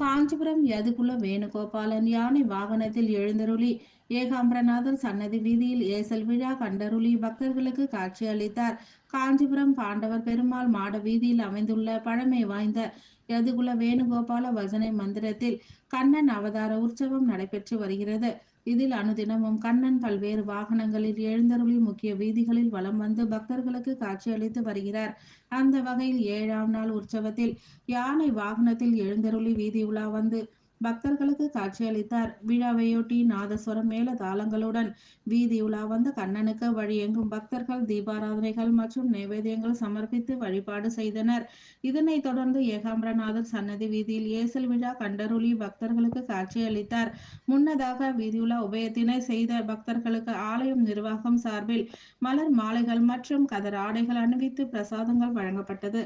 காஞ்சிபுரம் யதுகுல வேணுகோபாலன் யானை வாகனத்தில் எழுந்தருளி ஏகாம்பரநாதர் சன்னதி வீதியில் ஏசல் விழா கண்டருளி பக்தர்களுக்கு காட்சி அளித்தார் காஞ்சிபுரம் பாண்டவர் பெருமாள் மாட வீதியில் அமைந்துள்ள பழமை வாய்ந்த யதுகுல வேணுகோபால வசனை மந்திரத்தில் கண்ணன் அவதார உற்சவம் நடைபெற்று வருகிறது. இதில் அனுதினமும் கண்ணன் பல்வேறு வாகனங்களில் எழுந்தருளி முக்கிய வீதிகளில் வலம் வந்து பக்தர்களுக்கு காட்சியளித்து வருகிறார். அந்த வகையில் ஏழாம் நாள் உற்சவத்தில் யானை வாகனத்தில் எழுந்தருளி வீதி உலா வந்து பக்தர்களுக்கு காட்சியளித்தார் விழாவையொட்டி நாதஸ்வரம் மேல தாளங்களுடன் வீதி உலா வந்த கண்ணனுக்கு வழியெங்கும் பக்தர்கள் தீபாராதனைகள் மற்றும் நைவேத்தியங்கள் சமர்ப்பித்து வழிபாடு செய்தனர். இதனைத் தொடர்ந்து ஏகாம்பரநாதர் சன்னதி வீதியில் ஏசல் விழா கண்டருளி பக்தர்களுக்கு காட்சியளித்தார் முன்னதாக வீதியுலா உபயத்தினை செய்த பக்தர்களுக்கு ஆலயம் நிர்வாகம் சார்பில் மலர் மாலைகள் மற்றும் கதர் ஆடைகள் அணிவித்து பிரசாதங்கள் வழங்கப்பட்டது.